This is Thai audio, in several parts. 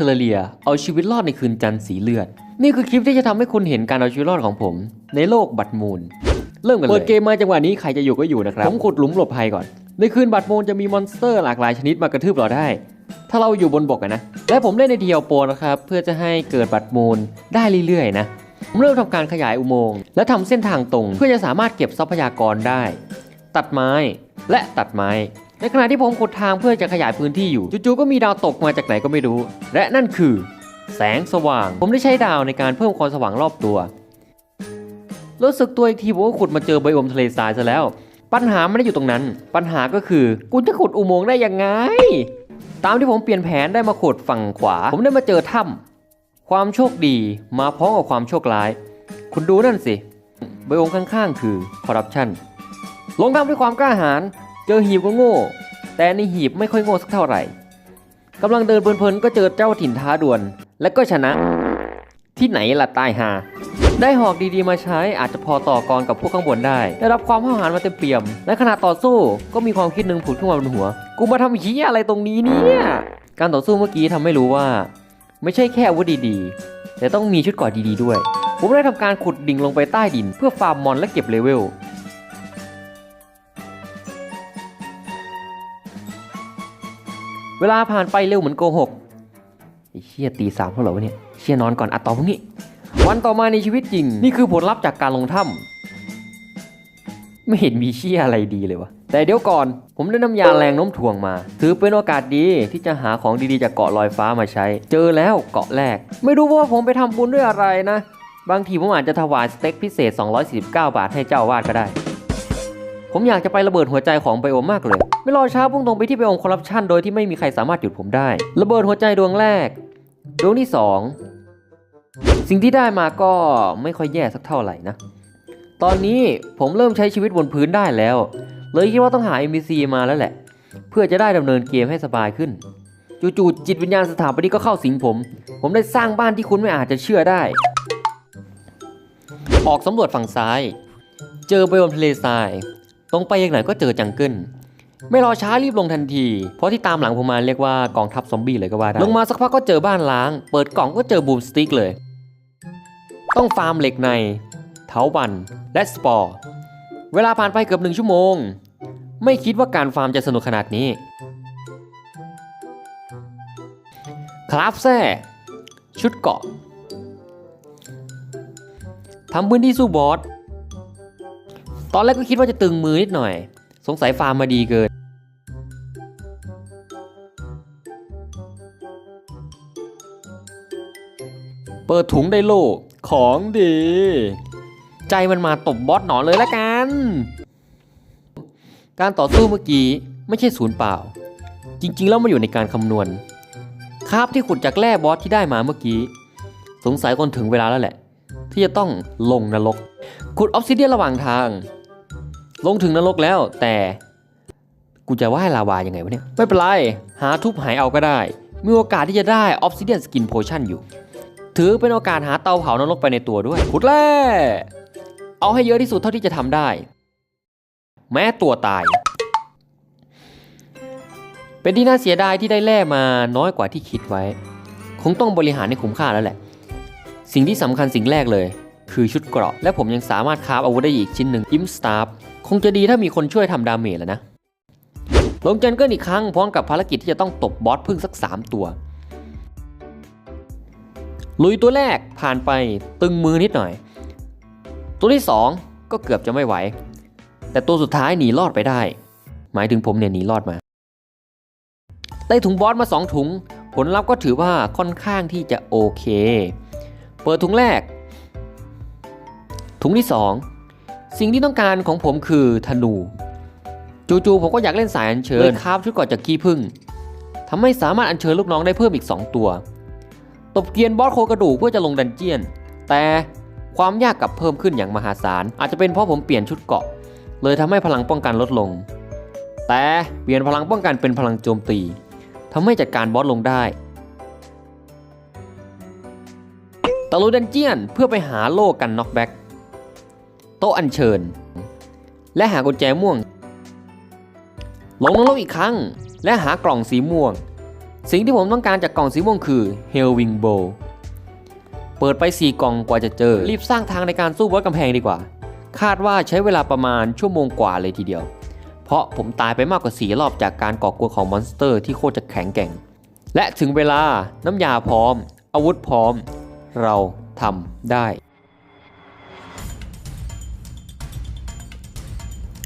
เทเลเรีย เอาชีวิตรอดในคืนจันทร์สีเลือด นี่คือคลิปที่จะทำให้คุณเห็นการเอาชีวิตรอดของผม ในโลกบัตรมูล เริ่มกันเลย เปิดเกมมาจังหวะนี้ใครจะอยู่ก็อยู่นะครับ ผมขุดหลุมหลบภัยก่อน ในคืนบัตรมูลจะมีมอนสเตอร์หลากหลายชนิดมากระทืบเราได้ ถ้าเราอยู่บนบกอะนะ และผมเล่นในเดียวโปรนะครับ เพื่อจะให้เกิดบัตรมูลได้เรื่อยๆนะ ผมเริ่มทำการขยายอุโมงค์และทำเส้นทางตรง เพื่อจะสามารถเก็บทรัพยากรได้ ตัดไม้และตัดไม้ ในขณะที่ผมขุดทางเพื่อจะขยายพื้นที่อยู่จู่ๆก็มีดาวตกมาจากไหนก็ไม่รู้ และนั่นคือ แสงสว่าง ผมได้ใช้ดาวในการเพิ่มความสว่างรอบตัว รู้สึกตัวอีกทีผมก็ขุดมาเจอไบโอมทะเลทรายซะแล้ว ปัญหาไม่ได้อยู่ตรงนั้น ปัญหาก็คือกูจะขุดอุโมงค์ได้ยังไง ตามที่ผมเปลี่ยนแผนได้มาขุดฝั่งขวา ผมได้มาเจอถ้ำความโชคดีมาพร้อมกับความโชคร้าย คุณดูนั่นสิไบโอมข้างๆ คือคอร์รัปชันลงทำด้วยความกล้าหาญ เจอหีบก็โง่ แต่ในหีบไม่ค่อยโง่สักเท่าไหร่กำลังเดินเพลินๆก็เจอเจ้าถิ่นท้าดวลและก็ชนะ ที่ไหนล่ะตายหา ได้หอกดีๆมาใช้อาจจะพอต่อกรกับพวกข้างบนได้ ได้รับความห้าวหาญมาเต็มเปี่ยม และขณะต่อสู้ก็มีความคิดหนึ่งผุดขึ้นมาบนหัว กูมาทำเหี้อะไรตรงนี้เนี่ยการต่อสู้เมื่อกี้ทำให้รู้ว่า ไม่ใช่แค่อาวุธดีๆ แต่ต้องมีชุดเกราะดีๆด้วย ผมได้ทำการขุดดิ่งลงไปใต้ดินเพื่อฟาร์มมอนและเก็บเลเวล เวลาผ่านไปเร็วเหมือนโกหกไอ้เชี่ยตีสามเท่าไหร่วะเนี่ยเชี่ยนอนก่อนอัดต่อพรุ่งนี้ วันต่อมาในชีวิตจริง นี่คือผลลัพธ์จากการลงถ้ำไม่เห็นมีเชี่ยอะไรดีเลยวะแต่เดี๋ยวก่อน ผมได้น้ำยาแรงน้มถ่วงมา ถือเป็นโอกาสดีที่จะหาของดีๆจากเกาะลอยฟ้ามาใช้ เจอแล้วเกาะแรก ไม่รู้ว่าผมไปทำบุญด้วยอะไรนะ บางทีผมอาจจะถวายสเต็กพิเศษ 249 บาทให้เจ้าวาดก็ได้ ผมอยากจะไประเบิดหัวใจของไบโอมมากเลย ไม่รอช้าพุ่งตรงไปที่ไบโอมคอร์รัปชันโดยที่ไม่มีใครสามารถหยุดผมได้ ระเบิดหัวใจดวงแรก ดวงที่สองสิ่งที่ได้มาก็ไม่ค่อยแย่สักเท่าไหร่นะ ตอนนี้ผมเริ่มใช้ชีวิตบนพื้นได้แล้ว เลยคิดว่าต้องหา NPC มาแล้วแหละ เพื่อจะได้ดำเนินเกมให้สบายขึ้นจู่ๆจิตวิญญาณสถาปนิกก็เข้าสิงผม ผมได้สร้างบ้านที่คุณไม่อาจจะเชื่อได้ ออกสำรวจฝั่งซ้าย เจอไบโอมทะเลทราย ตรงไปยังไหนก็เจอจังเกิลไม่รอช้ารีบลงทันที เพราะที่ตามหลังผมมาเรียกว่ากองทัพซอมบี้เลยก็ว่าได้ ลงมาสักพักก็เจอบ้านล้าง เปิดกล่องก็เจอบูมสติ๊กเลย ต้องฟาร์มเหล็กในเถาวันและสปอร์ เวลาผ่านไปเกือบหนึ่งชั่วโมง ไม่คิดว่าการฟาร์มจะสนุกขนาดนี้ คราฟแซ่ชุดเกาะทำพื้นที่สู้บอส ตอนแรกก็คิดว่าจะตึงมือนิดหน่อย สงสัยฟาร์มมาดีเกิน เปิดถุงได้โลของดี ใจมันมาตบบอสหนอนเลยละกัน การต่อสู้เมื่อกี้ไม่ใช่ศูนย์เปล่า จริง ๆ แล้วมันอยู่ในการคำนวณคาบที่ขุดจากแร่บอสที่ได้มาเมื่อกี้ สงสัยคนถึงเวลาแล้วแหละ ที่จะต้องลงนรกขุดออฟซิเดียนระหว่างทาง ลงถึงนรกแล้ว แต่กูจะว่ายลาวายังไงวะเนี่ย ไม่เป็นไร หาทุบหายเอาก็ได้ มีโอกาสที่จะได้ออฟซิเดียนสกินโพชั่นอยู่ ถือเป็นโอกาสหาเตาเผานรกไปในตัวด้วยขุดแร่เอาให้เยอะที่สุดเท่าที่จะทำได้ แม้ตัวตาย เป็นที่น่าเสียดายที่ได้แร่มาน้อยกว่าที่คิดไว้ คงต้องบริหารให้คุ้มค่าแล้วแหละ สิ่งที่สำคัญสิ่งแรกเลย คือชุดเกราะ และผมยังสามารถคราฟอาวุธได้อีกชิ้นหนึ่งอิมสตาร์ คงจะดีถ้ามีคนช่วยทำดาเมจแล้วนะ ลงเจนเกิลอีกครั้งพร้อมกับภารกิจที่จะต้องตบบอสพึ่งสัก 3 ตัว ลุยตัวแรกผ่านไปตึงมือนิดหน่อย ตัวที่ 2 ก็เกือบจะไม่ไหว แต่ตัวสุดท้ายหนีรอดไปได้ หมายถึงผมเนี่ยหนีรอดมา ได้ถุงบอสมา 2 ถุง ผลลัพธ์ก็ถือว่าค่อนข้างที่จะโอเค เปิดถุงแรก ถุงที่ 2 สิ่งที่ต้องการของผมคือธนูจู่ๆผมก็อยากเล่นสายอัญเชิญเลยคราฟชุดเก่อนจากขี้ผึ้งทำให้สามารถอัญเชิญลูกน้องได้เพิ่มอีก 2 ตัว ตบเกียนบอสโคกระดูกเพื่อจะลงดันเจียน แต่ความยากกลับเพิ่มขึ้นอย่างมหาศาล อาจจะเป็นเพราะผมเปลี่ยนชุดเกราะ เลยทำให้พลังป้องกันลดลง แต่เปลี่ยนพลังป้องกันเป็นพลังโจมตีทำให้จัดการบอสลงได้ตะลุยดันเจียนเพื่อไปหาโล่กันน็อกแบ็ก โต๊ะอัญเชิญ และหากุญแจม่วง ลงนรกอีกครั้ง และหากล่องสีม่วง สิ่งที่ผมต้องการจากกล่องสีม่วงคือ Hellwing Bow เปิดไป 4 กล่องกว่าจะเจอ รีบสร้างทางในการสู้บอสกำแพงดีกว่า คาดว่าใช้เวลาประมาณชั่วโมงกว่าเลยทีเดียว เพราะผมตายไปมากกว่า4รอบจากการก่อกวนของมอนสเตอร์ที่โคตรจะแข็งแกร่ง และถึงเวลาน้ำยาพร้อม อาวุธพร้อม เราทำได้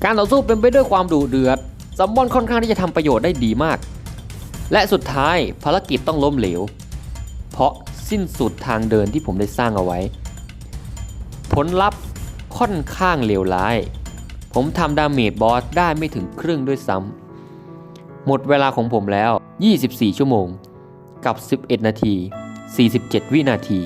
การต่อสู้เป็นไปด้วยความดุเดือดซัมมอนค่อนข้างที่จะทำประโยชน์ได้ดีมาก และสุดท้ายภารกิจต้องล้มเหลว เพราะสิ้นสุดทางเดินที่ผมได้สร้างเอาไว้ ผลลัพธ์ค่อนข้างเลวร้าย ผมทำดาเมจบอสได้ไม่ถึงครึ่งด้วยซ้ำหมดเวลาของผมแล้ว 24 ชั่วโมง กับ 11 นาที 47 วินาที